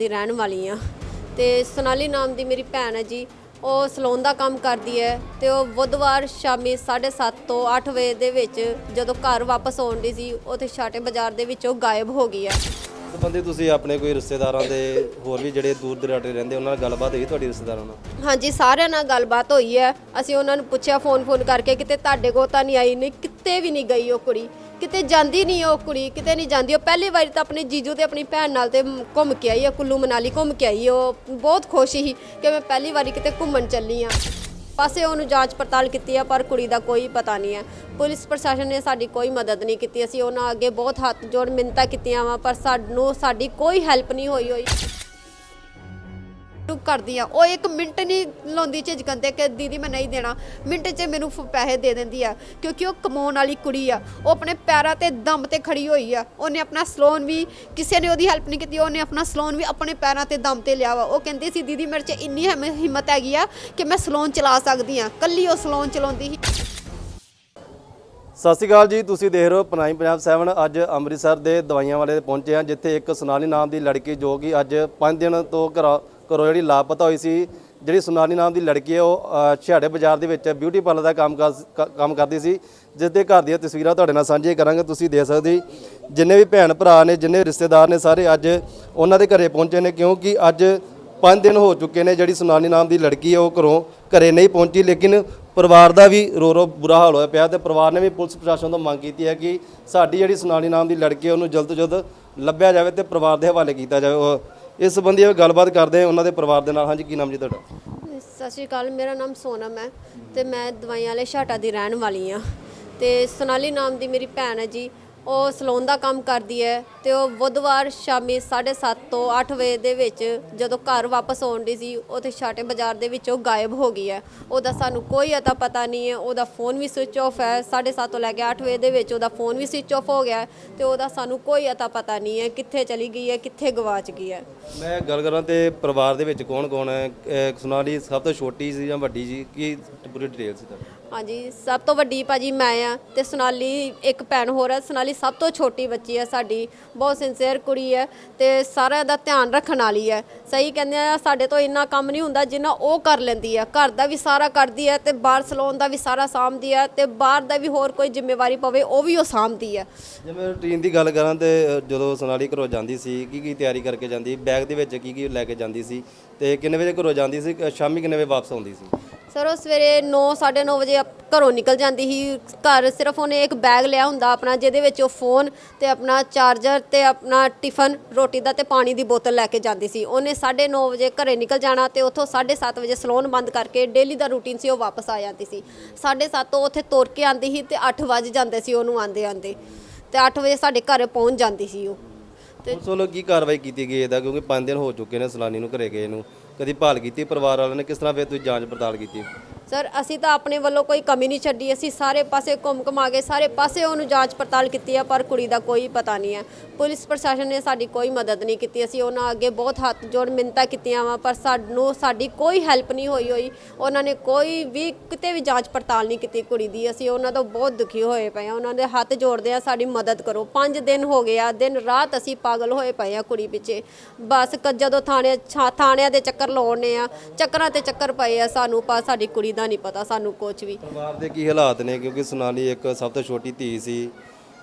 ਦੀ ਰਹਿਣ ਵਾਲੀ ਆ। ਤੇ ਸੋਨਾਲੀ ਨਾਮ ਦੀ ਮੇਰੀ ਭੈਣ ਹੈ ਜੀ। ਉਹ ਸਲੂਨ ਦਾ ਕੰਮ ਕਰਦੀ ਹੈ ਤੇ ਉਹ ਬੁੱਧਵਾਰ ਸ਼ਾਮੀ 7:30 ਤੋਂ 8 ਵਜੇ ਦੇ ਵਿੱਚ ਜਦੋਂ ਘਰ ਵਾਪਸ ਆਉਣ ਦੀ ਸੀ ਉਹ ਤੇ ਛਾਟੇ ਬਾਜ਼ਾਰ ਦੇ ਵਿੱਚੋਂ ਗਾਇਬ ਹੋ ਗਈ ਹੈ। ਸੰਬੰਧੀ ਤੁਸੀਂ ਆਪਣੇ ਕੋਈ ਰਿਸ਼ਤੇਦਾਰਾਂ ਦੇ ਹੋਰ ਵੀ ਜਿਹੜੇ ਦੂਰ ਦਰਾਡੇ ਰਹਿੰਦੇ ਉਹਨਾਂ ਨਾਲ ਗੱਲਬਾਤ ਹੋਈ ਤੁਹਾਡੀ ਰਿਸ਼ਤੇਦਾਰਾਂ ਨਾਲ? ਹਾਂਜੀ ਸਾਰਿਆਂ ਨਾਲ ਗੱਲਬਾਤ ਹੋਈ ਹੈ। ਅਸੀਂ ਉਹਨਾਂ ਨੂੰ ਪੁੱਛਿਆ ਫੋਨ ਫੋਨ ਕਰਕੇ ਕਿਤੇ ਤੁਹਾਡੇ ਕੋਲ ਤਾਂ ਨਹੀਂ ਆਈ ਨਹੀਂ ਕਿਤੇ ਵੀ ਨਹੀਂ ਗਈ ਉਹ ਕੁੜੀ। ਕਿਤੇ ਜਾਂਦੀ ਨਹੀਂ ਉਹ ਕੁੜੀ, ਕਿਤੇ ਨਹੀਂ ਜਾਂਦੀ। ਉਹ ਪਹਿਲੀ ਵਾਰੀ ਤਾਂ ਆਪਣੇ ਜੀਜੂ ਤੇ ਆਪਣੀ ਭੈਣ ਨਾਲ ਤੇ ਘੁੰਮ ਕੇ ਆਈ ਆ, ਕੁੱਲੂ ਮਨਾਲੀ ਘੁੰਮ ਕੇ ਆਈ ਉਹ ਬਹੁਤ ਖੁਸ਼ ਸੀ ਕਿ ਮੈਂ ਪਹਿਲੀ ਵਾਰੀ ਕਿਤੇ ਘੁੰਮਣ ਚੱਲੀ ਆ। ਪਾਸੇ ਉਹਨੂੰ ਜਾਂਚ ਪੜਤਾਲ ਕੀਤੀ ਆ, ਪਰ ਕੁੜੀ ਦਾ ਕੋਈ ਪਤਾ ਨਹੀਂ ਹੈ ਪੁਲਿਸ ਪ੍ਰਸ਼ਾਸਨ ਨੇ ਸਾਡੀ ਕੋਈ ਮਦਦ ਨਹੀਂ ਕੀਤੀ। ਅਸੀਂ ਉਹਨਾਂ ਅੱਗੇ ਬਹੁਤ ਹੱਥ ਜੋੜ ਮਿੰਨਤਾਂ ਕੀਤੀਆਂ ਵਾ, ਪਰ ਸਾਨੂੰ, ਸਾਡੀ ਕੋਈ ਹੈਲਪ ਨਹੀਂ ਹੋਈ ਹੋਈ। ਟੁਕ ਕਰਦੀ ਆ। ਉਹ ਇੱਕ ਮਿੰਟ ਨਹੀਂ ਲਾਉਂਦੀ ਝਿਜਕਣ ਕਿ ਦੀਦੀ ਮੈਂ ਨਹੀਂ ਦੇਣਾ। ਮਿੰਟ 'ਚ ਮੈਨੂੰ ਪੈਸੇ ਦੇ ਦਿੰਦੀ ਆ। ਕਿਉਂਕਿ ਉਹ ਕਮਾਉਣ ਵਾਲੀ ਕੁੜੀ ਆ। ਉਹ ਆਪਣੇ ਪੈਰਾਂ ਤੇ ਦਮ ਤੇ ਖੜੀ ਹੋਈ ਆ। ਉਹਨੇ ਆਪਣਾ ਸਲੋਨ ਵੀ ਕਿਸੇ ਨੇ ਉਹਦੀ ਹੈਲਪ ਨਹੀਂ ਕੀਤੀ। ਉਹਨੇ ਆਪਣਾ ਸਲੋਨ ਵੀ ਆਪਣੇ ਪੈਰਾਂ ਤੇ ਦਮ ਤੇ ਲਿਆ ਵਾ। ਉਹ ਕਹਿੰਦੀ ਸੀ, ਦੀਦੀ, ਮੇਰੇ 'ਚ ਇੰਨੀ ਹਿੰਮਤ ਹੈਗੀ ਆ ਕਿ ਮੈਂ ਸਲੋਨ ਚਲਾ ਸਕਦੀ ਆ। ਕੱਲੀ ਉਹ ਸਲੋਨ ਚਲਾਉਂਦੀ ਸੀ। ਸਤਿ ਸ਼੍ਰੀ ਅਕਾਲ ਜੀ। ਤੁਸੀਂ ਦੇਖ ਰਹੇ ਹੋ ਪਨਾਈ ਪੰਜਾਬ 7 ਅੱਜ ਅੰਮ੍ਰਿਤਸਰ ਦੇ ਦਵਾਈਆਂ ਵਾਲੇ ਪਹੁੰਚੇ ਹਾਂ, ਜਿੱਥੇ ਇੱਕ ਸੋਨਾਲੀ ਨਾਮ ਦੀ ਲੜਕੀ ਜੋ ਕਿ ਅੱਜ 5 ਦਿਨ ਤੋਂ ਘਰੋਂ ਘਰੋਂ ਜਿਹੜੀ ਲਾਪਤਾ ਹੋਈ ਸੀ ਜਿਹੜੀ ਸੁਨਾਨੀ ਨਾਮ ਦੀ ਲੜਕੀ ਹੈ ਉਹ ਅ, ਛਿਹਾੜੇ ਬਾਜ਼ਾਰ ਦੇ ਵਿੱਚ ਬਿਊਟੀ ਪਾਰਲਰ ਦਾ ਕੰਮ ਕਰ ਕ- ਕੰਮ ਕਰਦੀ ਸੀ ਜਿਸ ਦੇ ਘਰ ਦੀਆਂ ਤਸਵੀਰਾਂ ਤੁਹਾਡੇ ਨਾਲ ਸਾਂਝੀਆਂ ਕਰਾਂਗੇ ਤੁਸੀਂ ਦੇਖ ਸਕਦੇ ਜਿੰਨੇ ਵੀ ਭੈਣ ਭਰਾ ਨੇ ਜਿੰਨੇ ਰਿਸ਼ਤੇਦਾਰ ਨੇ ਸਾਰੇ ਅੱਜ ਉਹਨਾਂ ਦੇ ਘਰੇ ਪਹੁੰਚੇ ਨੇ ਕਿਉਂਕਿ ਅੱਜ 5 ਦਿਨ ਹੋ ਚੁੱਕੇ ਨੇ ਜਿਹੜੀ ਸੁਨਾਨੀ ਨਾਮ ਦੀ ਲੜਕੀ ਹੈ ਉਹ ਘਰੋਂ ਘਰੇ ਨਹੀਂ ਪਹੁੰਚੀ ਲੇਕਿਨ ਪਰਿਵਾਰ ਦਾ ਵੀ ਰੋ ਰੋ ਬੁਰਾ ਹਾਲ ਹੋਇਆ ਪਿਆ ਤੇ ਪਰਿਵਾਰ ਨੇ ਵੀ ਪੁਲਿਸ ਪ੍ਰਸ਼ਾਸਨ ਤੋਂ ਮੰਗ ਕੀਤੀ ਹੈ ਕਿ ਸਾਡੀ ਜਿਹੜੀ ਸੁਨਾਨੀ ਨਾਮ ਦੀ ਲੜਕੀ ਹੈ ਉਹਨੂੰ ਜਲਦ ਤੋਂ ਜਲਦ ਲੱਭਿਆ ਜਾਵੇ ਤੇ ਪਰਿਵਾਰ ਦੇ ਹਵਾਲੇ ਕੀਤਾ ਜਾਵੇ। ਇਸ ਸੰਬੰਧੀ ਆਪਾਂ ਗੱਲਬਾਤ ਕਰਦੇ ਹਾਂ ਉਹਨਾਂ ਦੇ ਪਰਿਵਾਰ ਦੇ ਨਾਲ। ਹਾਂਜੀ, ਕੀ ਨਾਮ ਜੀ ਤੁਹਾਡਾ? ਸਤਿ ਸ਼੍ਰੀ ਅਕਾਲ, ਮੇਰਾ ਨਾਮ ਸੋਨਮ ਹੈ ਤੇ ਮੈਂ ਦਵਾਈਆਂ ਵਾਲੇ ਛਾਟਾ ਦੀ ਰਹਿਣ ਵਾਲੀ ਆ ਤੇ ਸੋਨਾਲੀ ਨਾਮ ਦੀ ਮੇਰੀ ਭੈਣ ਹੈ ਜੀ। ਉਹ ਸਲੂਨ ਦਾ ਕੰਮ ਕਰਦੀ ਹੈ ਤੇ ਉਹ ਬੁੱਧਵਾਰ ਸ਼ਾਮੀ 7:30 ਤੋਂ 8 ਵਜੇ ਦੇ ਵਿੱਚ ਜਦੋਂ ਘਰ ਵਾਪਸ ਆਉਣ ਦੀ ਸੀ ਉਹ ਤੇ ਛਾਟੇ ਬਾਜ਼ਾਰ ਦੇ ਵਿੱਚੋਂ ਗਾਇਬ ਹੋ ਗਈ ਹੈ। ਉਹਦਾ ਸਾਨੂੰ ਕੋਈ ਅਤਾ ਪਤਾ ਨਹੀਂ ਹੈ, ਉਹਦਾ ਫੋਨ ਵੀ ਸਵਿਚ ਆਫ ਹੈ। 7:30 ਤੋਂ ਲੈ ਕੇ 8 ਵਜੇ ਦੇ ਵਿੱਚ ਉਹਦਾ ਫੋਨ ਵੀ ਸਵਿਚ ਆਫ ਹੋ ਗਿਆ ਹੈ ਤੇ ਉਹਦਾ ਸਾਨੂੰ ਕੋਈ ਅਤਾ ਪਤਾ ਨਹੀਂ ਹੈ ਕਿੱਥੇ ਚਲੀ ਗਈ ਹੈ, ਕਿੱਥੇ ਗਵਾਚ ਗਈ ਹੈ। ਮੈਂ ਗੱਲ ਕਰਾਂ ਤੇ ਪਰਿਵਾਰ ਦੇ ਵਿੱਚ ਕੌਣ ਕੌਣ ਹੈ? ਅਹ ਸੋਨਾਲੀ ਸਭ ਤੋਂ ਛੋਟੀ ਸੀ ਜਾਂ ਵੱਡੀ ਜੀ? ਕੀ ਪੂਰੀ ਡਿਟੇਲ ਸੀ ਤੁਹਾਡੀ? ਹਾਂਜੀ, ਸਭ ਤੋਂ ਵੱਡੀ ਭਾਜੀ ਮੈਂ ਆ ਤੇ ਸੋਨਾਲੀ ਇੱਕ ਭੈਣ ਹੋਰ ਹੈ ਸੋਨਾਲੀ ਸਭ ਤੋਂ ਛੋਟੀ ਬੱਚੀ ਹੈ ਸਾਡੀ, ਬਹੁਤ ਸਿੰਸੀਅਰ ਕੁੜੀ ਹੈ ਤੇ ਸਾਰਿਆਂ ਦਾ ਧਿਆਨ ਰੱਖਣ ਵਾਲੀ ਹੈ ਸਹੀ ਕਹਿੰਦੇ ਆ, ਸਾਡੇ ਤੋਂ ਇੰਨਾ ਕੰਮ ਨਹੀਂ ਹੁੰਦਾ ਜਿੰਨਾ ਉਹ ਕਰ ਲੈਂਦੀ ਹੈ ਘਰ ਦਾ ਵੀ ਸਾਰਾ ਕਰਦੀ ਹੈ ਤੇ ਬਾਹਰ ਸਲੂਨ ਦਾ ਵੀ ਸਾਰਾ ਸਾਂਭਦੀ ਹੈ ਤੇ ਬਾਹਰ ਦਾ ਵੀ ਹੋਰ ਕੋਈ ਜ਼ਿੰਮੇਵਾਰੀ ਪਵੇ, ਉਹ ਵੀ ਉਹ ਸਾਂਭਦੀ ਹੈ ਜਿਵੇਂ ਰੂਟੀਨ ਦੀ ਗੱਲ ਕਰਾਂ ਤੇ ਜਦੋਂ ਸੋਨਾਲੀ ਘਰੋਂ ਜਾਂਦੀ ਸੀ, ਕੀ ਕੀ ਤਿਆਰੀ ਕਰਕੇ ਜਾਂਦੀ ਬੈਗ ਦੇ ਵਿੱਚ ਕੀ ਕੀ ਲੈ ਕੇ ਜਾਂਦੀ ਸੀ ਤੇ ਕਿੰਨੇ ਵਜੇ ਘਰੋਂ ਜਾਂਦੀ ਸੀ ਸ਼ਾਮੀ ਕਿੰਨੇ ਵਜੇ ਵਾਪਸ ਆਉਂਦੀ ਸੀ? ਸਰ ਉਹ ਸਵੇਰੇ 9 ਵਜੇ ਅਪ- ਘਰੋਂ ਨਿਕਲ ਜਾਂਦੀ ਸੀ। ਘਰ ਸਿਰਫ ਉਹਨੇ ਇੱਕ ਬੈਗ ਲਿਆ ਹੁੰਦਾ ਆਪਣਾ, ਜਿਹਦੇ ਵਿੱਚ ਉਹ ਫੋਨ ਤੇ ਆਪਣਾ ਚਾਰਜਰ ਤੇ ਆਪਣਾ ਟਿਫਨ ਰੋਟੀ ਦਾ ਤੇ ਪਾਣੀ ਦੀ ਬੋਤਲ ਲੈ ਕੇ ਜਾਂਦੀ ਸੀ। ਉਹਨੇ 9:30 ਵਜੇ ਘਰੇ ਨਿਕਲ ਜਾਣਾ ਤੇ ਉੱਥੋਂ 7:30 ਵਜੇ ਸਲੋਨ ਬੰਦ ਕਰਕੇ ਡੇਲੀ ਦਾ ਰੂਟੀਨ ਸੀ, ਉਹ ਵਾਪਸ ਆ ਜਾਂਦੀ ਸੀ। 7:30 ਤੋਂ ਉੱਥੇ ਤੁਰ ਕੇ ਆਂਦੀ ਸੀ ਤੇ 8 ਵੱਜ ਜਾਂਦੇ ਸੀ ਉਹਨੂੰ ਆਂਦੇ ਆਂਦੇ ਤੇ 8 ਵਜੇ ਸਾਡੇ ਘਰੇ ਪਹੁੰਚ ਜਾਂਦੀ ਸੀ ਉਹ। ਤੇ ਪੁਲਿਸ ਵੱਲੋਂ ਕੀ ਕਾਰਵਾਈ ਕੀਤੀ ਗਈ ਇਹਦਾ? ਕਿਉਂਕਿ 5 ਦਿਨ ਹੋ ਚੁੱਕੇ ਨੇ ਸਲਾਨੀ ਨੂੰ ਘਰੇ ਗਏ ਨੂੰ। ਕਦੀ ਭਾਲ ਕੀਤੀ ਪਰਿਵਾਰ ਵਾਲਿਆਂ ਨੇ ਕਿਸ ਤਰ੍ਹਾਂ ਫਿਰ ਤੁਸੀਂ ਜਾਂਚ ਪੜਤਾਲ ਕੀਤੀ? ਸਰ, ਅਸੀਂ ਤਾਂ ਆਪਣੇ ਵੱਲੋਂ ਕੋਈ ਕਮੀ ਨਹੀਂ ਛੱਡੀ, ਅਸੀਂ ਸਾਰੇ ਪਾਸੇ ਘੁੰਮ ਘੁਮਾ ਕੇ ਸਾਰੇ ਪਾਸੇ ਉਹਨੂੰ ਜਾਂਚ ਪੜਤਾਲ ਕੀਤੀ ਆ, ਪਰ ਕੁੜੀ ਦਾ ਕੋਈ ਪਤਾ ਨਹੀਂ ਹੈ ਪੁਲਿਸ ਪ੍ਰਸ਼ਾਸਨ ਨੇ ਸਾਡੀ ਕੋਈ ਮਦਦ ਨਹੀਂ ਕੀਤੀ, ਅਸੀਂ ਉਹਨਾਂ ਅੱਗੇ ਬਹੁਤ ਹੱਥ ਜੋੜ ਮਿੰਨਤਾਂ ਕੀਤੀਆਂ ਵਾ, ਪਰ ਸਾਨੂੰ, ਸਾਡੀ ਕੋਈ ਹੈਲਪ ਨਹੀਂ ਹੋਈ ਹੋਈ। ਉਹਨਾਂ ਨੇ ਕੋਈ ਵੀ, ਕਿਤੇ ਵੀ ਜਾਂਚ ਪੜਤਾਲ ਨਹੀਂ ਕੀਤੀ ਕੁੜੀ ਦੀ, ਅਸੀਂ ਉਹਨਾਂ ਤੋਂ ਬਹੁਤ ਦੁਖੀ ਹੋਏ ਪਏ ਆ। ਉਹਨਾਂ ਦੇ ਹੱਥ ਜੋੜਦੇ ਆ, ਸਾਡੀ ਮਦਦ ਕਰੋ। 5 ਦਿਨ ਹੋ ਗਏ ਆ, ਦਿਨ ਰਾਤ ਅਸੀਂ ਪਾਗਲ ਹੋਏ ਪਏ ਆ ਕੁੜੀ ਪਿੱਛੇ। ਬਸ, ਕ- ਜਦੋਂ ਥਾਣੇ, ਛਾ- ਥਾਣਿਆਂ ਦੇ ਚੱਕਰ ਲਾਉਣੇ ਆ, ਚੱਕਰਾਂ ਤੇ ਚੱਕਰ ਪਏ ਆ ਸਾਨੂੰ, ਪਰ ਸਾਡੀ ਕੁੜੀ ਦਾ ਨਹੀਂ ਪਤਾ ਸਾਨੂੰ ਕੁਝ ਵੀ। ਪਰਿਵਾਰ ਦੇ ਕੀ ਹਾਲਾਤ ਨੇ? ਕਿਉਂਕਿ ਸੁਨਾਲੀ ਇੱਕ ਸਭ ਤੋਂ ਛੋਟੀ ਧੀ ਸੀ।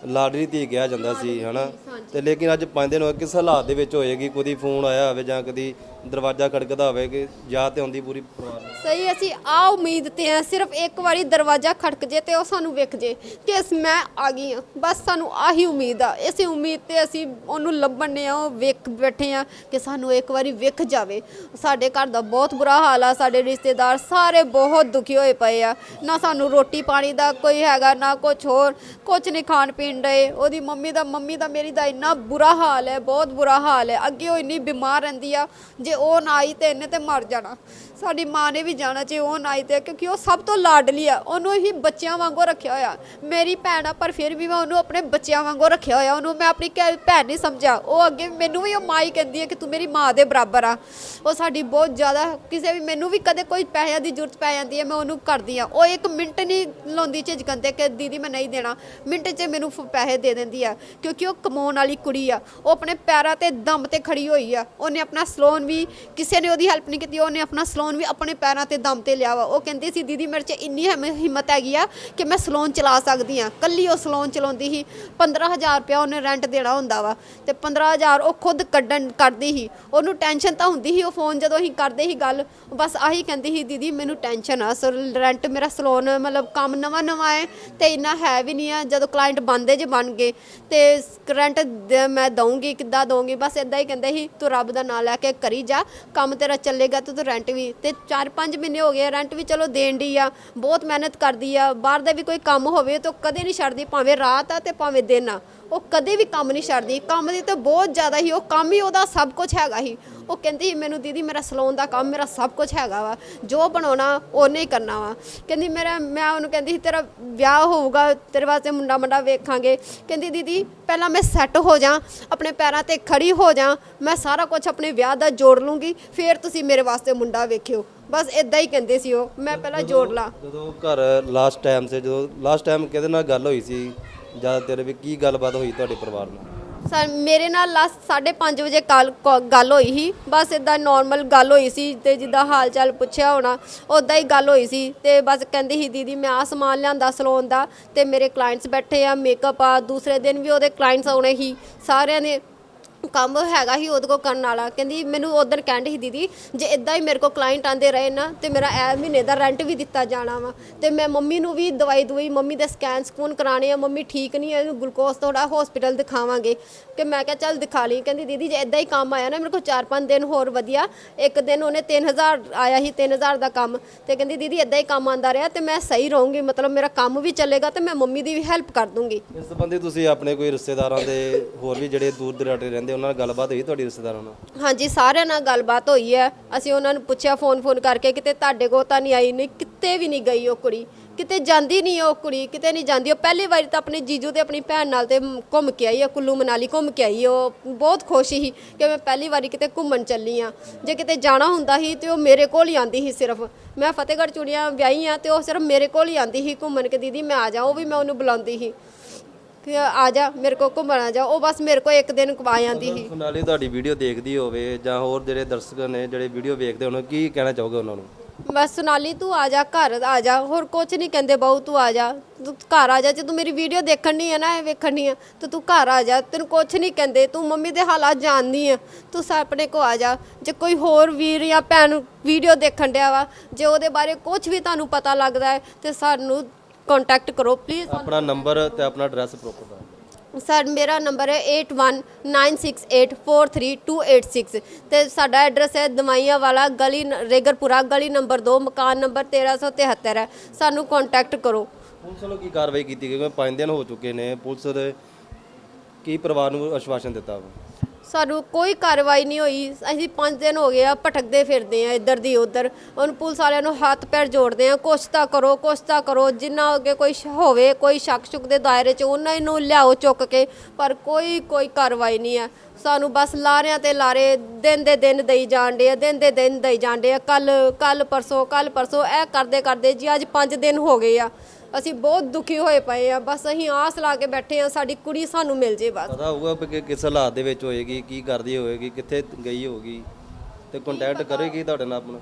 ਲਾਡਲੀ ਧੀ ਕਿਹਾ ਜਾਂਦਾ ਸੀ, ਹਨਾ? ਤੇ ਲੇਕਿਨ ਅੱਜ 5 ਦਿਨ ਹੋਏ ਕਿਸ ਹਾਲਾਤ ਦੇ ਵਿੱਚ ਹੋਏਗੀ? ਕਦੀ ਫੋਨ ਆਇਆ ਹੋਵੇ ਜਾਂ ਕਦੀ ਦਰਵਾਜ਼ਾ ਖੜਕਦਾ ਹੋਵੇ ਕਿ ਯਾਦ ਤੇ ਆਉਂਦੀ ਪੂਰੀ ਪਰਿਵਾਰ ਨੂੰ? ਸਹੀ, ਅਸੀਂ ਆ ਉਮੀਦ ਤੇ ਆ ਸਿਰਫ ਇੱਕ ਵਾਰੀ ਦਰਵਾਜ਼ਾ ਖੜਕ ਜੇ ਤੇ ਉਹ ਸਾਨੂੰ ਵਿਖ ਜੇ ਕਿ ਅਸ ਮੈਂ ਆ ਗਈ ਆ ਬਸ ਸਾਨੂੰ ਆਹੀ ਉਮੀਦ ਆ। ਇਸੇ ਉਮੀਦ ਤੇ ਅਸੀਂ ਉਹਨੂੰ ਲੱਭਣ ਆ ਉਹ ਵੇਖ ਬੈਠੇ ਆ ਕਿ ਸਾਨੂੰ ਇੱਕ ਵਾਰੀ ਵੇਖ ਜਾਵੇ। ਸਾਡੇ ਘਰ ਦਾ ਬਹੁਤ ਬੁਰਾ ਹਾਲ ਆ, ਸਾਡੇ ਰਿਸ਼ਤੇਦਾਰ ਸਾਰੇ ਬਹੁਤ ਦੁਖੀ ਹੋਏ ਪਏ ਆ। ਨਾ ਸਾਨੂੰ ਰੋਟੀ ਪਾਣੀ ਦਾ ਕੋਈ ਹੈਗਾ, ਨਾ ਕੁਝ ਹੋਰ। ਕੁਝ ਨਹੀਂ ਖਾਣ ਪੀਣ ਡਏ ਉਹਦੀ ਮੰਮੀ ਦਾ ਮੰਮੀ ਦਾ ਮੇਰੀ ਦਾ ਇੰਨਾ ਬੁਰਾ ਹਾਲ ਹੈ, ਬਹੁਤ ਬੁਰਾ ਹਾਲ ਹੈ। ਅੱਗੇ ਉਹ ਇੰਨੀ ਬਿਮਾਰ ਰਹਿੰਦੀ ਆ, ਜੇ ਉਹ ਨਾ ਆਈ ਤੇ ਇਹਨੇ ਤੇ ਮਰ ਜਾਣਾ। ਸਾਡੀ ਮਾਂ ਨੇ ਵੀ ਜਾਣਾ ਜੇ ਉਹ ਨਾ ਤੇ, ਕਿਉਂਕਿ ਉਹ ਸਭ ਤੋਂ ਲਾਡਲੀ ਆ। ਉਹਨੂੰ ਹੀ ਬੱਚਿਆਂ ਵਾਂਗੂ ਰੱਖਿਆ ਹੋਇਆ। ਮੇਰੀ ਭੈਣ ਆ, ਪਰ ਫਿਰ ਵੀ ਮੈਂ ਉਹਨੂੰ ਆਪਣੇ ਬੱਚਿਆਂ ਵਾਂਗੂ ਰੱਖਿਆ ਹੋਇਆ। ਉਹਨੂੰ ਮੈਂ ਆਪਣੀ ਕੈ- ਭੈਣ ਨਹੀਂ ਸਮਝਿਆ। ਉਹ ਅੱਗੇ ਮੈਨੂੰ ਵੀ ਉਹ ਮਾਂ ਹੀ ਕਹਿੰਦੀ ਹੈ ਕਿ ਤੂੰ ਮੇਰੀ ਮਾਂ ਦੇ ਬਰਾਬਰ ਆ। ਉਹ ਸਾਡੀ ਬਹੁਤ ਜ਼ਿਆਦਾ ਕਿਸੇ ਵੀ ਮੈਨੂੰ ਵੀ ਕਦੇ ਕੋਈ ਪੈਸਿਆਂ ਦੀ ਜ਼ਰੂਰਤ ਪੈ ਜਾਂਦੀ ਹੈ, ਮੈਂ ਉਹਨੂੰ ਕਰਦੀ ਆ ਉਹ ਇੱਕ ਮਿੰਟ ਨਹੀਂ ਲਾਉਂਦੀ ਝਿਜਕਣ ਤੇ ਕਿ ਦੀਦੀ ਮੈਂ ਨਹੀਂ ਦੇਣਾ। ਮਿੰਟ 'ਚ ਮੈਨੂੰ ਸਿਰਫ ਪੈਸੇ ਦੇ ਦਿੰਦੀ ਆ, ਕਿਉਂਕਿ ਉਹ ਕਮਾਉਣ ਵਾਲੀ ਕੁੜੀ ਆ। ਉਹ ਆਪਣੇ ਪੈਰਾਂ ਤੇ ਦਮ ਤੇ ਖੜੀ ਹੋਈ ਆ। ਉਹਨੇ ਆਪਣਾ ਸਲੋਨ ਵੀ ਕਿਸੇ ਨੇ ਉਹਦੀ ਹੈਲਪ ਨਹੀਂ ਕੀਤੀ। ਉਹਨੇ ਆਪਣਾ ਸਲੋਨ ਸਲੋਨ ਵੀ ਆਪਣੇ ਪੈਰਾਂ ਤੇ ਦਮ ਤੇ ਲਿਆ ਵਾ। ਉਹ ਕਹਿੰਦੀ ਸੀ, ਦੀਦੀ, ਮੇਰੇ 'ਚ ਇੰਨੀ ਹਿੰਮ- ਹਿੰਮਤ ਹੈਗੀ ਆ ਕਿ ਮੈਂ ਸਲੋਨ ਚਲਾ ਸਕਦੀ ਆ। ਕੱਲੀ ਉਹ ਸਲੋਨ ਚਲਾਉਂਦੀ ਸੀ। 15000 ਰੁਪਇਆ ਉਹਨੇ ਰੈਂਟ ਦੇਣਾ ਹੁੰਦਾ ਵਾ ਤੇ 15000 ਉਹ ਖੁਦ ਕੱਢਣ, ਕਰਦੀ ਸੀ। ਉਹਨੂੰ ਟੈਨਸ਼ਨ ਤਾਂ ਹੁੰਦੀ ਸੀ, ਉਹ ਫੋਨ ਜਦੋਂ ਅਸੀਂ ਕਰਦੇ ਸੀ ਗੱਲ, ਬਸ ਆਹੀ ਕਹਿੰਦੀ ਸੀ, ਦੀਦੀ, ਮੈਨੂੰ ਟੈਨਸ਼ਨ ਆ। ਸਰ ਰੈਂਟ ਮੇਰਾ ਸਲੋਨ ਮਤਲਬ ਕੰਮ ਨਵਾਂ ਨਵਾਂ ਹੈ ਤੇ ਇੰਨਾ ਹੈ ਵੀ ਨਹੀਂ ਆ। ਜਦੋਂ ਕਲਾਇੰਟ ਬੰਦੇ ਜੇ ਬਣ ਗਏ ਤੇ ਰੈਂਟ ਮੈਂ ਦਊਂਗੀ, ਕਿੱਦਾਂ ਦਊਂਗੀ? ਬਸ ਇਦਾਂ ਹੀ ਕਹਿੰਦੇ ਸੀ, ਤੂੰ ਰੱਬ ਦਾ ਨਾਮ ਲੈ ਕੇ ਕਰੀ ਜਾ। ਕੰਮ ਤੇਰਾ ਚੱਲੇਗਾ ਤੇ ਤੂੰ ਰੈਂਟ ਵੀ ਤੇ 4-5 ਮਹੀਨੇ ਹੋ ਗਏ ਰੈਂਟ ਵੀ ਚਲੋ ਦੇਣ ਦੀ ਆ, ਬਹੁਤ ਮਿਹਨਤ ਕਰਦੀ ਆ, ਬਾਹਰ ਦਾ ਵੀ ਕੋਈ ਕੰਮ ਹੋਵੇ ਤਾਂ ਕਦੇ ਨਹੀਂ ਛੱਡਦੀ, ਭਾਵੇਂ ਰਾਤ ਆ ਤੇ ਭਾਵੇਂ ਦਿਨ ਆ। ਉਹ ਕਦੇ ਵੀ ਕੰਮ ਨਹੀਂ ਛੱਡਦੀ। ਕੰਮ ਦੀ ਤਾਂ ਬਹੁਤ ਜ਼ਿਆਦਾ ਹੀ, ਉਹ ਕੰਮ ਹੀ ਉਹਦਾ ਸਭ ਕੁਝ ਹੈਗਾ ਹੀ। ਉਹ ਕਹਿੰਦੀ, ਮੈਨੂੰ ਦੀਦੀ, ਮੇਰਾ ਸਲੂਨ ਦਾ ਕੰਮ, ਮੇਰਾ ਸਭ ਕੁਝ ਹੈਗਾ ਵਾ। ਜੋ ਬਣਾਉਣਾ, ਉਹਨੇ ਹੀ ਕਰਨਾ ਵਾ। ਕਹਿੰਦੀ, ਮੇਰਾ, ਮੈਂ ਉਹਨੂੰ ਕਹਿੰਦੀ ਸੀ, ਤੇਰਾ ਵਿਆਹ ਹੋਊਗਾ, ਤੇਰੇ ਵਾਸਤੇ ਮੁੰਡਾ ਮੁੰਡਾ ਵੇਖਾਂਗੇ। ਕਹਿੰਦੀ, ਦੀਦੀ, ਪਹਿਲਾਂ ਮੈਂ ਸੈੱਟ ਹੋ ਜਾ, ਆਪਣੇ ਪੈਰਾਂ ਤੇ ਖੜੀ ਹੋ ਜਾ, ਮੈਂ ਸਾਰਾ ਕੁਝ ਆਪਣੇ ਵਿਆਹ ਦਾ ਜੋੜ ਲੂੰਗੀ, ਫਿਰ ਤੁਸੀਂ ਮੇਰੇ ਵਾਸਤੇ ਮੁੰਡਾ ਵੇਖਿਓ। ਬਸ ਇਦਾਂ ਹੀ ਕਹਿੰਦੇ ਸੀ ਉਹ। ਮੈਂ ਪਹਿਲਾਂ ਜੋੜ ਲਾ। ਜਦੋਂ ਘਰ ਲਾਸਟ ਟਾਈਮ ਸੇ, ਜਦੋਂ ਲਾਸਟ ਟਾਈਮ ਕਿਹਦੇ ਨਾਲ ਗੱਲ ਹੋਈ ਸੀ? ਜਾਂ ਵੀ ਕੀ ਗੱਲਬਾਤ ਹੋਈ ਤੁਹਾਡੇ ਪਰਿਵਾਰ ਨਾਲ? ਸਰ, ਮੇਰੇ ਨਾਲ ਲਾਸਟ 5:30 ਵਜੇ ਕੱਲ ਗੱਲ ਹੋਈ ਸੀ। ਬਸ ਇਦਾਂ ਨਾਰਮਲ ਗੱਲ ਹੋਈ ਸੀ ਤੇ ਜਿੱਦਾਂ ਹਾਲ ਚਾਲ ਪੁੱਛਿਆ ਹੋਣਾ ਉਦਾਂ ਹੀ ਗੱਲ ਹੋਈ ਸੀ ਤੇ ਬਸ ਕਹਿੰਦੀ ਸੀ, ਦੀਦੀ, ਮੈਂ ਆ ਸਮਾਨ ਲਿਆਂਦਾ ਸਲੋਨ ਦਾ ਤੇ ਮੇਰੇ ਕਲਾਇੰਟਸ ਬੈਠੇ ਆ ਮੇਕਅਪ ਆ, ਦੂਸਰੇ ਦਿਨ ਵੀ ਉਹਦੇ ਕਲਾਇੰਟਸ ਆਉਣੇ ਸੀ, ਸਾਰਿਆਂ ਨੇ ਕੰਮ ਹੈਗਾ ਹੀ ਉਹਦੇ ਕੋਲ ਕਰਨ ਵਾਲਾ। ਕਹਿੰਦੀ, ਮੈਨੂੰ ਉਦੋਂ ਕਹਿੰਦੀ ਸੀ ਦੀਦੀ, ਜੇ ਇਦਾਂ ਹੀ ਮੇਰੇ ਕੋਲ ਕਲਾਇੰਟ ਆਂਦੇ ਰਹੇ ਨਾ, ਤੇ ਮੇਰਾ ਐ ਮਹੀਨੇ ਦਾ ਰੈਂਟ ਵੀ ਦਿੱਤਾ ਜਾਣਾ ਵਾ। ਤੇ ਮੈਂ ਮੰਮੀ ਨੂੰ ਵੀ ਦਵਾਈ ਦਵਾਈ, ਮੰਮੀ ਦੇ ਸਕੈਨ ਸਕੂਨ ਕਰਾਣੇ ਆ, ਮੰਮੀ ਠੀਕ ਨਹੀਂ ਹੈ ਇਹਨੂੰ ਗਲੂਕੋਜ਼ ਥੋੜਾ ਹਸਪੀਟਲ ਦਿਖਾਵਾਂਗੇ। ਕਿ ਮੈਂ ਕਿਹਾ, ਚੱਲ ਦਿਖਾ ਲਈ। ਕਹਿੰਦੀ, ਦੀਦੀ, ਜੇ ਇਦਾਂ ਹੀ ਕੰਮ ਆਇਆ ਨਾ, ਮੇਰੇ ਕੋਲ 4-5 ਦਿਨ ਹੋਰ ਵਧੀਆ, ਇੱਕ ਦਿਨ ਉਹਨੇ 3000 ਆਇਆ ਸੀ 3000 ਦਾ ਕੰਮ। ਤੇ ਕਹਿੰਦੀ, ਦੀਦੀ ਇਦਾਂ ਹੀ ਕੰਮ ਆਂਦਾ ਰਿਹਾ ਤੇ ਮੈਂ ਸਹੀ ਰਹੂੰਗੀ, ਮਤਲਬ ਮੇਰਾ ਕੰਮ ਵੀ ਚੱਲੇਗਾ ਤੇ ਮੈਂ ਮੰਮੀ ਦੀ ਵੀ ਹੈਲਪ ਕਰ ਦੂੰਗੀ। ਇਸ ਸੰਬੰਧੀ ਤੁਸੀਂ ਆਪਣੇ ਕੋਈ ਰਿਸ਼ਤੇਦਾਰਾਂ ਦੇ ਹੋਰ ਵੀ ਜਿਹੜੇ ਦੂਰ ਦਰਾਡੇ ਰਹਿੰਦੇ ਉਹਨਾਂ ਨਾਲ ਗੱਲਬਾਤ ਹੋਈ ਤੁਹਾਡੀ ਰਿਸ਼ਤੇਦਾਰਾਂ ਨਾਲ? ਹਾਂਜੀ, ਸਾਰਿਆਂ ਨਾਲ ਗੱਲਬਾਤ ਹੋਈ ਹੈ। ਅਸੀਂ ਉਹਨਾਂ ਨੂੰ ਪੁੱਛਿਆ, ਫੋਨ ਫੋਨ ਕਰਕੇ ਕਿਤੇ ਤੁਹਾਡੇ ਕੋਲ ਤਾਂ ਨਹੀਂ ਆਈ, ਨਹੀਂ, ਕਿਤੇ ਵੀ ਨਹੀਂ ਗਈ ਉਹ ਕੁੜੀ। ਕਿਤੇ ਜਾਂਦੀ ਨਹੀਂ ਉਹ ਕੁੜੀ, ਕਿਤੇ ਨਹੀਂ ਜਾਂਦੀ। ਉਹ ਪਹਿਲੀ ਵਾਰੀ ਤਾਂ ਆਪਣੇ ਜੀਜੂ ਤੇ ਆਪਣੀ ਭੈਣ ਨਾਲ ਤੇ ਘੁੰਮ ਕੇ ਆਈ ਆ ਕੁੱਲੂ ਮਨਾਲੀ ਘੁੰਮ ਕੇ ਆਈ ਉਹ ਬਹੁਤ ਖੁਸ਼ ਸੀ ਕਿ ਮੈਂ ਪਹਿਲੀ ਵਾਰੀ ਕਿਤੇ ਘੁੰਮਣ ਚੱਲੀ ਆ ਜੇ ਕਿਤੇ ਜਾਣਾ ਹੁੰਦਾ ਸੀ ਤੇ ਉਹ ਮੇਰੇ ਕੋਲ ਹੀ ਆਂਦੀ ਸੀ ਸਿਰਫ। ਮੈਂ ਫਤਿਹਗੜ੍ਹ ਚੂੜੀਆਂ ਵਿਆਹੀ ਆ ਤੇ ਉਹ ਸਿਰਫ ਮੇਰੇ ਕੋਲ ਹੀ ਆਂਦੀ ਸੀ ਘੁੰਮਣ ਕੇ ਦੀਦੀ ਮੈਂ ਆ ਜਾ, ਉਹ ਵੀ ਮੈਂ ਉਹਨੂੰ ਬੁਲਾਉਂਦੀ ਸੀ। ਕਿ ਆ ਜਾ ਮੇਰੇ ਕੋਲ ਘੁੰਮਣ ਆ ਜਾ। ਉਹ ਬਸ ਮੇਰੇ ਕੋਲ ਇੱਕ ਦਿਨ ਕਵਾ ਜਾਂਦੀ ਸੀ। ਸੁਨਾਲੀ ਤੁਹਾਡੀ ਵੀਡੀਓ ਦੇਖਦੀ ਹੋਵੇ ਜਾਂ ਹੋਰ ਜਿਹੜੇ ਦਰਸ਼ਕ ਨੇ ਜਿਹੜੇ ਵੀਡੀਓ ਵੇਖਦੇ ਉਹਨਾਂ ਨੂੰ ਕੀ ਕਹਿਣਾ ਚਾਹੋਗੇ ਉਹਨਾਂ ਨੂੰ? ਬਸ ਸੋਨਾਲੀ ਤੂੰ ਆ ਜਾ ਘਰ ਆ ਜਾ। ਹੋਰ ਕੁਝ ਨਹੀਂ ਕਹਿੰਦੇ ਬਾਊ ਤੂੰ ਆ ਜਾ। ਤੂੰ ਘਰ ਆ ਜਾ। ਜੇ ਤੂੰ ਮੇਰੀ ਵੀਡੀਓ ਦੇਖਣ ਹੈ ਨਾ ਇਹ ਵੇਖਣ ਹੈ ਤੇ ਤੂੰ ਘਰ ਆ ਜਾ। ਤੈਨੂੰ ਕੁਝ ਨਹੀਂ ਕਹਿੰਦੇ। ਤੂੰ ਮੰਮੀ ਦੇ ਹਾਲਾਤ ਜਾਣਦੀ ਆ। ਤੂੰ ਸਾ ਆਪਣੇ ਕੋ ਆ ਜਾ। ਜੇ ਕੋਈ ਹੋਰ ਵੀਰ ਜਾਂ ਭੈਣ ਵੀਡੀਓ ਦੇਖਣ ਡਿਆ ਵਾ ਜੇ ਉਹਦੇ ਬਾਰੇ ਕੁਝ ਵੀ ਤੁਹਾਨੂੰ ਪਤਾ ਲੱਗਦਾ ਹੈ ਤੇ ਸਾਨੂੰ ਕੰਟੈਕਟ ਕਰੋ ਪਲੀਜ਼ ਆਪਣਾ ਨੰਬਰ ਤੇ ਆਪਣਾ ਐਡਰੈਸ ਪ੍ਰੋਪਰ ਦਾ ਸਰ ਮੇਰਾ ਨੰਬਰ ਹੈ 8196843286 ਤੇ ਸਾਡਾ ਐਡਰੈਸ ਹੈ ਦਵਾਈਆਂ ਵਾਲਾ ਗਲੀ ਰੇਗਰਪੁਰਾ ਗਲੀ ਨੰਬਰ 2 ਮਕਾਨ ਨੰਬਰ 1373 ਹੈ। ਸਾਨੂੰ ਕੰਟੈਕਟ ਕਰੋ। ਪੁਲਿਸ ਵੱਲੋਂ ਕੀ ਕਾਰਵਾਈ ਕੀਤੀ ਗਈ? ਕਿਉਂਕਿ 5 ਦਿਨ ਹੋ ਚੁੱਕੇ ਨੇ। ਪੁਲਿਸ ਦੇ ਕੀ ਪਰਿਵਾਰ ਨੂੰ ਆਸ਼ਵਾਸਨ ਦਿੱਤਾ ਵਾ? ਸਾਨੂੰ ਕੋਈ ਕਾਰਵਾਈ ਨਹੀਂ ਹੋਈ। ਅਸੀਂ 5 ਦਿਨ ਹੋ ਗਏ ਆ, ਭਟਕਦੇ ਫਿਰਦੇ ਆ ਇੱਧਰ ਦੀ ਉੱਧਰ। ਹੁਣ ਪੁਲਿਸ ਵਾਲਿਆਂ ਨੂੰ ਹੱਥ ਪੈਰ ਜੋੜਦੇ ਆ, ਕੁਛ ਤਾਂ ਕਰੋ, ਕੁਛ ਤਾਂ ਕਰੋ, ਜਿੰਨਾ ਅੱਗੇ ਕੋਈ ਹੋਵੇ, ਕੋਈ ਸ਼ੱਕ ਸ਼ੁਕ ਦੇ ਦਾਇਰੇ 'ਚ ਉਹਨਾਂ ਨੂੰ ਲਿਆਓ ਚੁੱਕ ਕੇ, ਪਰ ਕੋਈ ਕੋਈ ਕਾਰਵਾਈ ਨਹੀਂ ਆ। ਸਾਨੂੰ ਬਸ ਲਾਰਿਆਂ ਤੇ ਲਾਰੇ ਦਿਨ ਦੇ ਦਿਨ ਦਈ ਜਾਂਦੇ ਆ, ਦਿਨ ਦੇ ਦਿਨ ਦਈ ਜਾਂਦੇ ਆ। ਕੱਲ ਕੱਲ ਪਰਸੋਂ ਕੱਲ ਪਰਸੋਂ ਇਹ ਕਰਦੇ ਕਰਦੇ ਜੀ ਅੱਜ 5 ਦਿਨ ਹੋ ਗਏ ਆ। ਅਸੀਂ ਬਹੁਤ ਦੁਖੀ ਹੋਏ ਪਏ ਆ। ਬਸ ਅਸੀਂ ਆਸ ਲਾ ਕੇ ਬੈਠੇ ਆ ਸਾਡੀ ਕੁੜੀ ਸਾਨੂੰ ਮਿਲ ਜੇ ਬਸ। ਪਤਾ ਹੋਊਗਾ ਕਿ ਕਿਸ ਹਾਲਾਤ ਦੇ ਵਿੱਚ ਹੋਏਗੀ ਕੀ ਕਰਦੀ ਹੋਏਗੀ ਕਿੱਥੇ ਗਈ ਹੋਊਗੀ ਤੇ ਕੰਟੈਕਟ ਕਰੇਗੀ ਤੁਹਾਡੇ ਨਾਲ ਆਪਣਾ?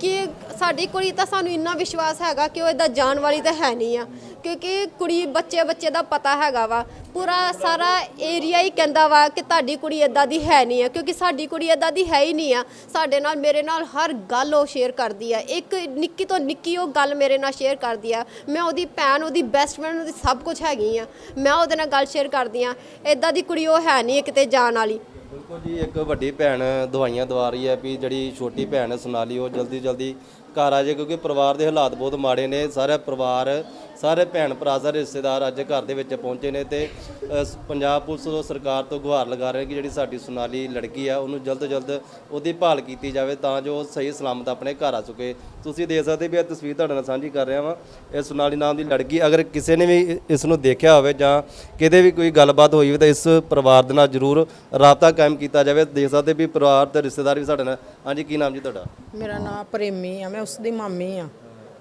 ਕਿ ਸਾਡੀ ਕੁੜੀ ਤਾਂ ਸਾਨੂੰ ਇੰਨਾ ਵਿਸ਼ਵਾਸ ਹੈਗਾ ਕਿ ਉਹ ਇਦਾਂ ਜਾਣ ਵਾਲੀ ਤਾਂ ਹੈ ਨਹੀਂ ਆ, ਕਿਉਂਕਿ ਕੁੜੀ ਬੱਚੇ ਬੱਚੇ ਦਾ ਪਤਾ ਹੈਗਾ ਵਾ। ਪੂਰਾ ਸਾਰਾ ਏਰੀਆ ਹੀ ਕਹਿੰਦਾ ਵਾ ਕਿ ਤੁਹਾਡੀ ਕੁੜੀ ਇਦਾਂ ਦੀ ਹੈ ਨਹੀਂ ਆ, ਕਿਉਂਕਿ ਸਾਡੀ ਕੁੜੀ ਇਦਾਂ ਦੀ ਹੈ ਹੀ ਨਹੀਂ ਆ। ਸਾਡੇ ਨਾਲ, ਮੇਰੇ ਨਾਲ ਹਰ ਗੱਲ ਉਹ ਸ਼ੇਅਰ ਕਰਦੀ ਆ। ਇੱਕ ਨਿੱਕੀ ਤੋਂ ਨਿੱਕੀ ਉਹ ਗੱਲ ਮੇਰੇ ਨਾਲ ਸ਼ੇਅਰ ਕਰਦੀ ਆ। ਮੈਂ ਉਹਦੀ ਭੈਣ, ਉਹਦੀ ਬੈਸਟ ਫਰੈਂਡ ਉਹਦੀ ਸਭ ਕੁਝ ਹੈਗੀ ਆ। ਮੈਂ ਉਹਦੇ ਨਾਲ ਗੱਲ ਸ਼ੇਅਰ ਕਰਦੀ ਆ। ਇਦਾਂ ਦੀ ਕੁੜੀ ਉਹ ਹੈ ਨਹੀਂ ਕਿਤੇ ਜਾਣ ਵਾਲੀ। ਬਿਲਕੁਲ ਜੀ, ਇੱਕ ਵੱਡੀ ਭੈਣ ਦਵਾਈਆਂ ਦਵਾ ਰਹੀ ਹੈ ਵੀ ਜਿਹੜੀ ਛੋਟੀ ਭੈਣ ਹੈ ਸੋਨਾਲੀ ਉਹ ਜਲਦੀ ਜਲਦੀ ਘਰ ਆ ਜਾਏ ਕਿਉਂਕਿ ਪਰਿਵਾਰ ਦੇ ਹਾਲਾਤ ਬਹੁਤ ਮਾੜੇ ਨੇ। ਸਾਰਾ ਪਰਿਵਾਰ ਸਾਰੇ ਭੈਣ ਭਰਾ ਸਾਰੇ ਰਿਸ਼ਤੇਦਾਰ ਅੱਜ ਘਰ ਦੇ ਵਿੱਚ ਪਹੁੰਚੇ ਨੇ ਤੇ ਅ, ਪੰਜਾਬ ਪੁਲਿਸ ਤੋਂ ਸਰਕਾਰ ਤੋਂ ਗੁਹਾਰ ਲਗਾ ਰਹੇ ਕਿ ਜਿਹੜੀ ਸਾਡੀ ਸੁਨਾਲੀ ਲੜਕੀ ਆ ਉਹਨੂੰ ਜਲਦ ਤੋਂ ਜਲਦ ਉਹਦੀ ਭਾਲ ਕੀਤੀ ਜਾਵੇ ਤਾਂ ਜੋ ਉਹ ਸਹੀ ਸਲਾਮਤ ਆਪਣੇ ਘਰ ਆ ਚੁੱਕੇ ਤੁਸੀਂ ਦੇਖ ਸਕਦੇ ਵੀ ਇਹ ਤਸਵੀਰ ਤੁਹਾਡੇ ਨਾਲ ਸਾਂਝੀ ਕਰ ਰਿਹਾ ਵਾਂ। ਇਹ ਸੁਨਾਲੀ ਨਾਮ ਦੀ ਲੜਕੀ ਅਗਰ ਕਿਸੇ ਨੇ ਵੀ ਇਸ ਨੂੰ ਦੇਖਿਆ ਹੋਵੇ ਜਾਂ ਕਿਤੇ ਵੀ ਕੋਈ ਗੱਲਬਾਤ ਹੋਈ ਹੋਵੇ ਤਾਂ ਇਸ ਪਰਿਵਾਰ ਦੇ ਨਾਲ ਜ਼ਰੂਰ ਰਾਬਤਾ ਕਾਇਮ ਕੀਤਾ ਜਾਵੇ। ਦੇਖ ਸਕਦੇ ਵੀ ਪਰਿਵਾਰ ਤੇ ਰਿਸ਼ਤੇਦਾਰ ਵੀ ਸਾਡੇ ਨਾਲ। ਹਾਂਜੀ ਕੀ ਨਾਮ ਜੀ ਤੁਹਾਡਾ? ਮੇਰਾ ਨਾਮ ਪ੍ਰੇਮੀ ਆ ਮੈਂ ਉਸ ਦੀ ਮਾਮੀ ਆ।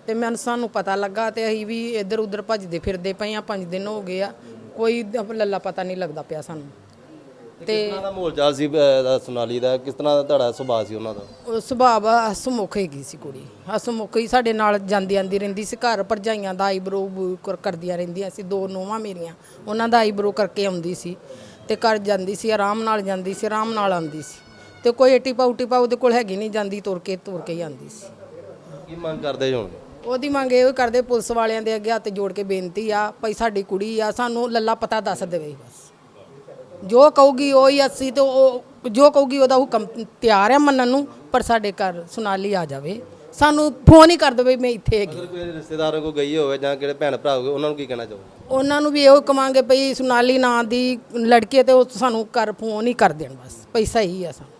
ਤੇ ਮੈਨੂੰ ਸਾਨੂੰ ਪਤਾ ਲੱਗਾ ਤੇ ਅਸੀਂ ਵੀ ਇੱਧਰ ਉੱਧਰ ਭੱਜਦੇ ਫਿਰਦੇ ਪਏ ਆ ਪੰਜ ਦਿਨ ਹੋ ਗਏ ਆ। ਕੋਈ ਲੱਲਾ ਪਤਾ ਨਹੀਂ ਲੱਗਦਾ ਪਿਆ ਸਾਨੂੰ। ਤੇ ਕਿਸ ਤਰ੍ਹਾਂ ਦਾ ਮਾਹੌਲ ਚਾਲ ਸੀ ਸੋਨਾਲੀ ਦਾ? ਕਿਸ ਤਰ੍ਹਾਂ ਦਾ ਤੁਹਾਡਾ ਸੁਭਾਅ ਸੀ ਉਹਨਾਂ ਦਾ? ਉਹ ਸੁਭਾਅ ਹਸਮੁਖ ਹੈਗੀ ਸੀ ਕੁੜੀ। ਹਸਮੁਖ ਹੀ ਸਾਡੇ ਨਾਲ ਜਾਂਦੀ ਆਂਦੀ ਰਹਿੰਦੀ ਸੀ। ਘਰ ਭਰਜਾਈਆਂ ਦਾ ਆਈਬਰੋ ਕਰਦੀਆਂ ਰਹਿੰਦੀਆਂ ਸੀ। ਦੋ ਨੂੰਹਾਂ ਮੇਰੀਆਂ ਉਹਨਾਂ ਦਾ ਆਈਬਰੋ ਕਰਕੇ ਆਉਂਦੀ ਸੀ। ਤੇ ਘਰ ਜਾਂਦੀ ਸੀ ਆਰਾਮ ਨਾਲ ਜਾਂਦੀ ਸੀ ਆਰਾਮ ਨਾਲ ਆਉਂਦੀ ਸੀ। ਤੇ ਕੋਈ ਏਟੀ ਪਾਉ ਟਿਪਾ ਉਹਦੇ ਕੋਲ ਹੈਗੀ ਨਹੀਂ ਜਾਂਦੀ ਤੁਰ ਕੇ ਤੁਰ ਕੇ ਹੀ ਆਉਂਦੀ ਸੀ। ਕੀ ਮੰਗ ਕਰਦੇ ਹੁਣ? ਉਹਦੀ ਮੰਗ ਇਹ ਕਰਦੇ ਪੁਲਿਸ ਵਾਲਿਆਂ ਦੇ ਅੱਗੇ ਹੱਥ ਜੋੜ ਕੇ ਬੇਨਤੀ ਆ ਭਈ ਸਾਡੀ ਕੁੜੀ ਆ ਸਾਨੂੰ ਲੱਲਾ ਪਤਾ ਦੱਸ ਦੇਵੇ ਬਸ। ਜੋ ਕਹੂਗੀ ਉਹ ਹੀ ਅਸੀਂ ਤੇ ਉਹ ਜੋ ਕਹੂਗੀ ਉਹਦਾ ਹੁਕਮ ਤਿਆਰ ਆ ਮੰਨਣ ਨੂੰ ਪਰ ਸਾਡੇ ਘਰ ਸੁਨਾਲੀ ਆ ਜਾਵੇ। ਸਾਨੂੰ ਫੋਨ ਹੀ ਕਰ ਦੇਵੇ ਮੈਂ ਇੱਥੇ ਹੈਗੀ। ਅਗਰ ਕੋਈ ਰਿਸ਼ਤੇਦਾਰਾਂ ਕੋ ਗਈ ਹੋਵੇ ਜਾਂ ਕਿਹੜੇ ਭੈਣ ਭਰਾ ਹੋਵੇ ਉਹਨਾਂ ਨੂੰ ਕੀ ਕਹਿਣਾ ਚਾਹੋਗੇ? ਉਹਨਾਂ ਨੂੰ ਵੀ ਇਹੋ ਕਵਾਂਗੇ ਭਈ ਸੁਨਾਲੀ ਨਾਂ ਦੀ ਲੜਕੀ ਹੈ ਤੇ ਉਹ ਸਾਨੂੰ ਘਰ ਫੋਨ ਹੀ ਕਰ ਦੇਣ ਬਸ। ਪੈਸਾ ਹੀ ਆ ਸਾਨੂੰ।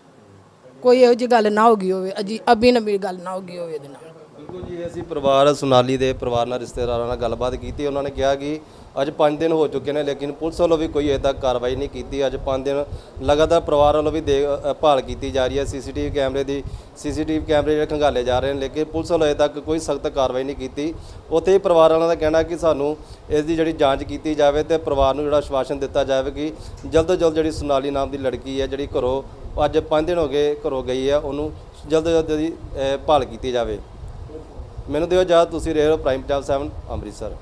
ਕੋਈ ਇਹੋ ਜਿਹੀ ਗੱਲ ਨਾ ਹੋ ਗਈ ਹੋਵੇ, ਅਜੀ ਅਬੀ ਨਬੀ ਗੱਲ ਨਾ ਹੋ ਗਈ ਹੋਵੇ ਇਹਦੇ ਨਾਲ। ਬਿਲਕੁਲ ਜੀ, ਅਸੀਂ ਪਰਿਵਾਰ, ਸੁਨਾਲੀ ਦੇ ਪਰਿਵਾਰ ਨਾਲ, ਰਿਸ਼ਤੇਦਾਰਾਂ ਨਾਲ ਗੱਲਬਾਤ ਕੀਤੀ, ਉਹਨਾਂ ਨੇ ਕਿਹਾ ਕਿ ਅੱਜ 5 ਦਿਨ ਹੋ ਚੁੱਕੇ ਨੇ, ਲੇਕਿਨ ਪੁਲਿਸ ਵੱਲੋਂ ਵੀ ਕੋਈ ਅਜੇ ਤੱਕ ਕਾਰਵਾਈ ਨਹੀਂ ਕੀਤੀ। ਅੱਜ 5 ਦਿਨ ਲਗਾਤਾਰ ਪਰਿਵਾਰ ਵੱਲੋਂ ਵੀ ਦੇਖ ਭਾਲ ਕੀਤੀ ਜਾ ਰਹੀ ਹੈ। ਸੀਸੀਟੀਵੀ ਕੈਮਰੇ ਦੀ, ਸੀਸੀਟੀਵੀ ਕੈਮਰੇ ਜਿਹੜੇ ਖੰਗਾਲੇ ਜਾ ਰਹੇ ਨੇ, ਲੇਕਿਨ ਪੁਲਿਸ ਵੱਲੋਂ ਅਜੇ ਤੱਕ ਕੋਈ ਸਖਤ ਕਾਰਵਾਈ ਨਹੀਂ ਕੀਤੀ। ਉੱਥੇ ਹੀ ਪਰਿਵਾਰ ਵਾਲਿਆਂ ਦਾ ਕਹਿਣਾ ਕਿ ਸਾਨੂੰ ਇਸ ਦੀ ਜਿਹੜੀ ਜਾਂਚ ਕੀਤੀ ਜਾਵੇ ਤੇ ਪਰਿਵਾਰ ਨੂੰ ਜਿਹੜਾ ਆਸ਼ਵਾਸਨ ਦਿੱਤਾ ਜਾਵੇ ਕਿ ਜਲਦ ਤੋਂ ਜਲਦ ਜਿਹੜੀ ਸੁਨਾਲੀ ਨਾਮ ਦੀ ਲੜਕੀ ਹੈ, ਜਿਹੜੀ ਘਰੋਂ ਅੱਜ 5 ਦਿਨ ਹੋ ਗਏ ਘਰੋਂ ਗਈ ਆ, ਉਹਨੂੰ ਜਲਦ ਤੋਂ ਜਲਦ ਦੀ ਭਾਲ ਕੀਤੀ ਜਾਵੇ। ਮੈਨੂੰ ਦਿਓ ਇਜਾਜ਼ਤ, ਤੁਸੀਂ ਰਹੇ ਹੋ ਪ੍ਰਾਈਮ ਟਾਈਮ 7 ਅੰਮ੍ਰਿਤਸਰ।